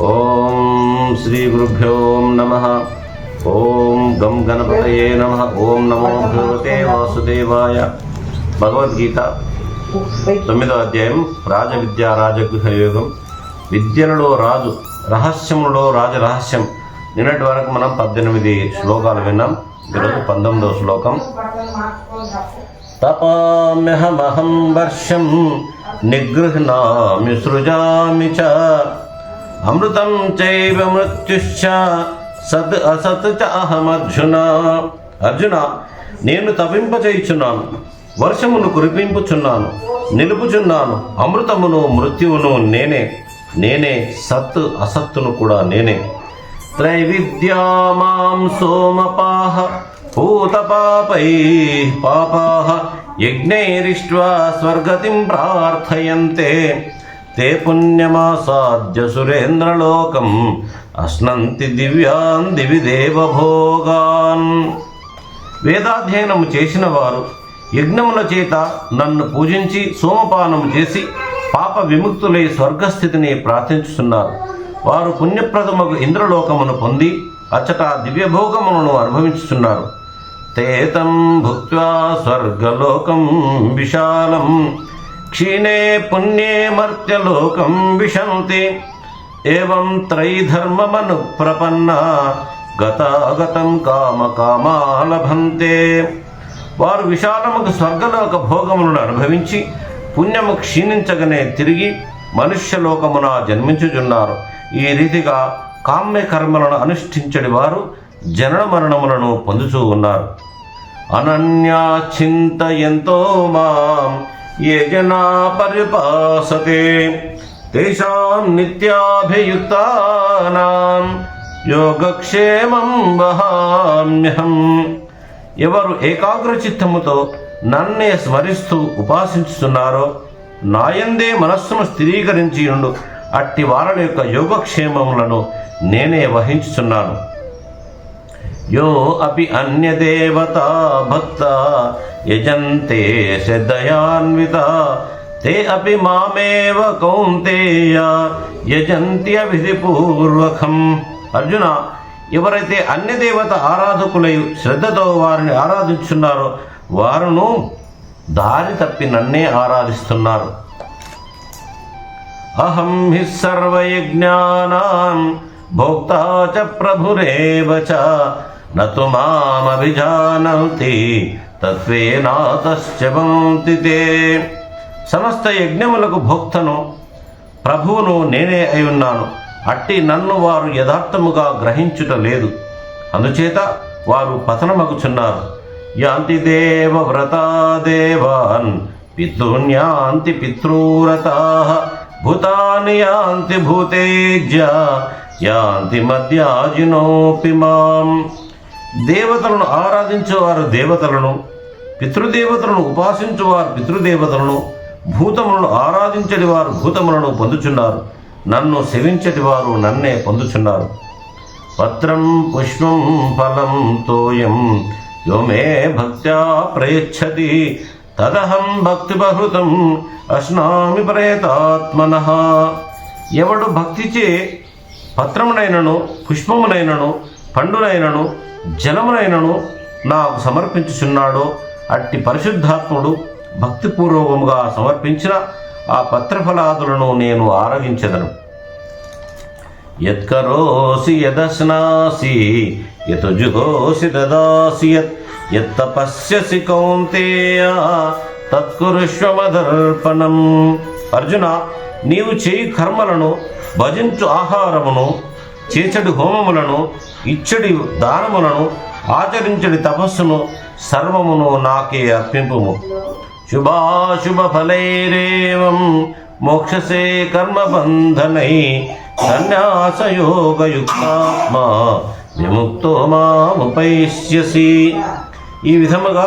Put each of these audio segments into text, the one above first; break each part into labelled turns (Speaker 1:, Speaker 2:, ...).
Speaker 1: ఓం శ్రీ గురుభ్యో నమ. ఓం గం గణపతయే నమ. ఓం నమో భగవతే వాసుదేవాయ. భగవద్గీత తొమ్మిదో అధ్యాయం. రాజవిద్యా రాజగృహ యోగం. విద్యలలో రాజు రహస్యములలో రాజ రహస్యం. నిన్నటి వరకు మనం పద్దెనిమిది శ్లోకాలు విన్నాం. ఈరోజు పంతొమ్మిదవ శ్లోకం. తపామ్యహమహం వర్షం నిగృహ్ణామి సృజామి చ. అమృతం చైవ మృత్యుశ్చ. సత్ అసత్ చ అహమర్జున. అర్జున నేను తపింపచేయుచున్నాను. వర్షమును కురిపింపుచున్నాను. నిలుపుచున్నాను. అమృతమును మృత్యువును నేనే. నేనే సత్ అసత్తును కూడా నేనే. త్రైవిద్యా మాం సోమపాహ భూతపాపై పాపాః యజ్ఞైరిష్ట్వా స్వర్గతిం ప్రార్థయంతే. తే పుణ్యమాసాద్య సురేంద్రలోకం అశ్నంతి దివ్యాన్ దివి దేవభోగాన్. వేదాధ్యయనము చేసిన వారు యజ్ఞముల చేత నన్ను పూజించి సోమపానము చేసి పాప విముక్తులై స్వర్గస్థితిని ప్రార్థించుతున్నారు వారు పుణ్యప్రదమగు ఇంద్రలోకమును పొంది అచ్చట దివ్యభోగములను అనుభవించుతున్నారు తేతం భుక్త్వా స్వర్గలోకం విశాలం క్షీణే పుణ్యే మర్త్యలోకం విశంతి. ఏవం త్రైధర్మమను ప్రపన్న గతాగతం కామ కామా లభంతే. వారు విశాలముకు స్వర్గలోక భోగములను అనుభవించి పుణ్యము క్షీణించగనే తిరిగి మనుష్యలోకమున జన్మించుచున్నారు. ఈ రీతిగా కామ్య కర్మలను అనుష్ఠించడి వారు జనన మరణములను పొందుచూ ఉన్నారు. అనన్యా చింతయంతో మాం ఏ జనా పరిపాసతే. తేషాం నిత్యాభియుక్తానాం. యోగక్షేమం వహామ్యహం. ఎవరు ఏకాగ్ర చిత్తముతో నన్నే స్మరిస్తూ ఉపాసించుతున్నారో నాయందే మనస్సును స్థిరీకరించి ఉండు అట్టి వారల యొక్క యోగక్షేమములను నేనే వహించుచున్నాను. యో అపి అన్యదేవతా భక్త యజంతే శ్రద్ధయాన్విత తే అపి మామేవ కౌంతేయ యజంత్యవిధిపూర్వకం అర్జున ఎవరైతే అన్య దేవత ఆరాధకులై శ్రద్ధతో వారిని ఆరాధించున్నారో వారును దారి తప్పి నన్నే ఆరాధిస్తున్నారు. అహం హి సర్వయజ్ఞానాం భోక్తా చ ప్రభురేవ చ నతు మామభిజానంతి తత్వే వంతి తే సమస్త యజ్ఞములకు భోక్తను ప్రభువును నేనే అయి ఉన్నాను అట్టి నన్ను వారు యథార్థముగా గ్రహించుట లేదు. అందుచేత వారు పతనమగుచున్నారు. యాంతి దేవ వ్రతా దేవాన్ పితృన్యాంతి పితృరతా భూతాని యాంతి భూతేజ్య యాంతి మధ్యాజినోపి మాం। దేవతలను ఆరాధించేవారు దేవతలను పితృదేవతలను ఉపాసించువారు పితృదేవతలను భూతములను ఆరాధించడి వారు భూతములను పొందుచున్నారు. నన్ను సేవించటి వారు నన్నే పొందుచున్నారు. పత్రం పుష్పం ఫలం తోయం యో మే భక్త్యా ప్రయచ్చతి తదహం భక్తిబహృతం అశ్నామి ప్రేతాత్మన. ఎవడు భక్తిచే పత్రమునైనను పుష్పమునైనను పండునైనను జలమునైనను నాకు సమర్పించుచున్నాడో అట్టి పరిశుద్ధాత్ముడు భక్తిపూర్వకముగా సమర్పించిన ఆ పత్రఫలాదులను నేను ఆరగించదను. యత్కరోసి యదశ్నాసి యతుజుహోసి దదాసి యత్ యత్తపస్యసి కౌంతేయ తత్కురుష్వమదర్పణం. అర్జున నీవు చేయి కర్మలను భజించు ఆహారమును చేచడి హోమములను ఇచ్చడి దానములను ఆచరించడి తపస్సును సర్వమును నాకే అర్పింపుము. శుభాశుభ ఫలైరేవం మోక్షసే కర్మబంధనై సన్యాసయోగయుక్తాత్మా విముక్తో మాముపైష్యసి ఈ విధముగా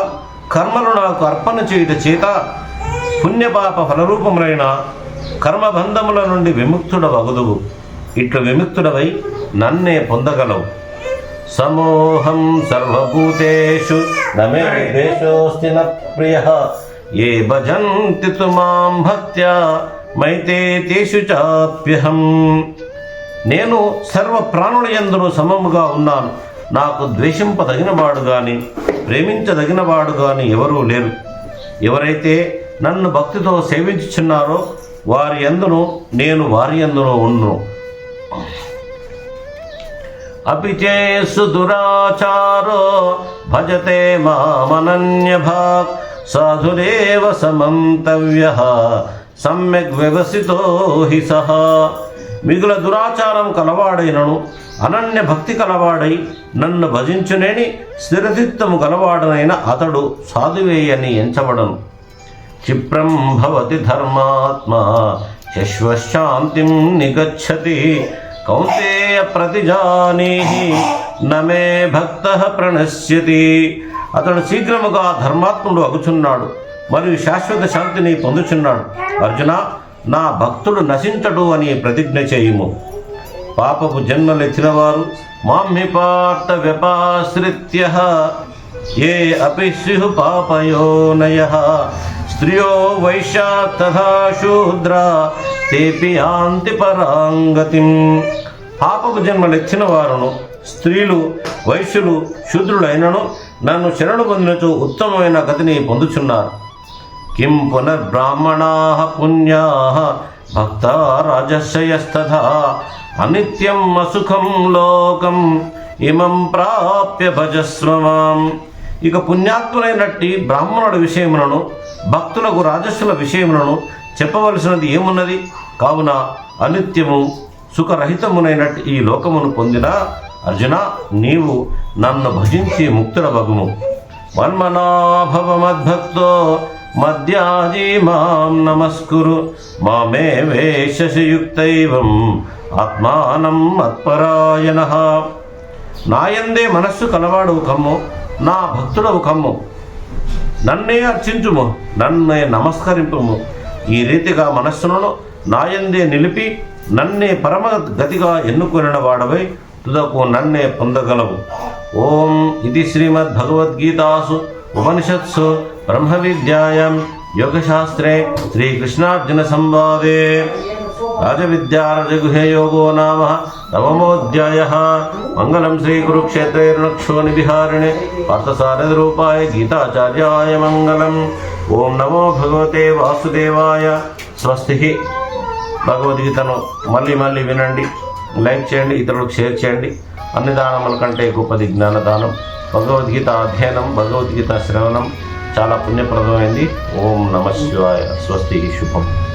Speaker 1: కర్మలు నాకు అర్పణ చేయుట చేత పుణ్యపాప ఫలరూపములైన కర్మబంధముల నుండి విముక్తుడ వగుదువు ఇట్లు విముక్తుడవై నన్నే పొందగలవు. సమోహం సర్వభూతేషు నమే ద్వేషోస్తి న ప్రియ. ఏ భజంతి తు మాం భక్త్యా మైతే తేషు చాప్యహం. నేను సర్వ ప్రాణుల యందును సమముగా ఉన్నాను. నాకు ద్వేషింపదగినవాడు ప్రేమించదగిన ప్రేమించదగినవాడు కానీ ఎవరూ లేరు. ఎవరైతే నన్ను భక్తితో సేవించుచున్నారో వారి యందును నేను వారి యందును ఉన్ను అపి చేసు దురాచారో భజతే మామనన్యభాక్ సాధురేవ సమంతవ్య సమ్యక్ వ్యవసితో హి సహ మిగుల దురాచారం కలవాడైనను అనన్య భక్తి కలవాడై నన్ను భజించునేని స్థిరచిత్తము కలవాడనైన అతడు సాధువేయని ఎంచబడను. క్షిప్రం భవతి ధర్మాత్మ శశ్వశాంతిం నిగచ్చతి కౌంతేయ ప్రతిజానీహి నమే భక్త ప్రణశ్యతి. అతడు శీఘ్రముగా ధర్మాత్ముడు అగుచున్నాడు మరియు శాశ్వత శాంతిని పొందుచున్నాడు. అర్జున నా భక్తుడు నశించడు అని ప్రతిజ్ఞ చేయుము. పాపపు జన్మలెత్తిన వారు వ్యపాశ్రిత్య ఏ అపి స్యు పాపయోనయ. స్త్రియో వైశ్యా తథా శూద్ర తేపి యాంతి పరాంగతిం. పాపపు జన్మలెత్తిన వారును స్త్రీలు వైశ్యులు శూద్రులైనను నన్ను శరణు పొందినచు ఉత్తమమైన గతిని పొందుచున్నారు. కిం పునర్బ్రాహ్మణా పుణ్యా భక్త రాజస్యస్తథా అనిత్యం అసుఖం లోకం ఇమం ప్రాప్య భజస్వమాం ఇక పుణ్యాత్ములైనట్టి బ్రాహ్మణుడి విషయములను భక్తులకు రాజస్సుల విషయములను చెప్పవలసినది ఏమున్నది? కావున అనిత్యము సుఖరహితమునైనట్టు ఈ లోకమును పొందిన అర్జున నీవు నన్ను భజించి ముక్తుల భగుము మన్మనాభవ మద్భక్తో మద్యాజీ మాం నమస్కురు. మామే వేషయుక్తైవం ఆత్మానం మత్పరాయణ. నాయందే మనస్సు కలవాడు కమ్ము నా భక్తుడవు కమ్ము. నన్నే అర్చించుము నన్నే నమస్కరింపుము. ఈ రీతిగా మనస్సును నాయందే నిలిపి నన్నే పరమ గతిగా ఎన్నుకొనిన వాడవై తుదకు నన్నే పొందగలవు. ఓం ఇది శ్రీమద్ భగవద్గీతాసు ఉపనిషత్సు బ్రహ్మ విద్యాయాం యోగశాస్త్రే శ్రీకృష్ణార్జున సంవాదే రాజవిద్యారజగుహేయోగో నామ నవమోధ్యాయ. మంగళం శ్రీకురుక్షేత్రే రుణక్షోణి విహారిణే పార్థసారథరూపాయ గీతాచార్యాయ మంగళం. ఓం నమో భగవతే వాసుదేవాయ. స్వస్తి. భగవద్గీతను మళ్ళీ మళ్ళీ వినండి. లైక్ చేయండి ఇతరులకు షేర్ చేయండి. అన్ని దానముల కంటే గొప్పది జ్ఞానదానం. భగవద్గీత అధ్యయనం భగవద్గీత శ్రవణం చాలా పుణ్యప్రదమైంది. ఓం నమ శివాయ. స్వస్తి. శుభం.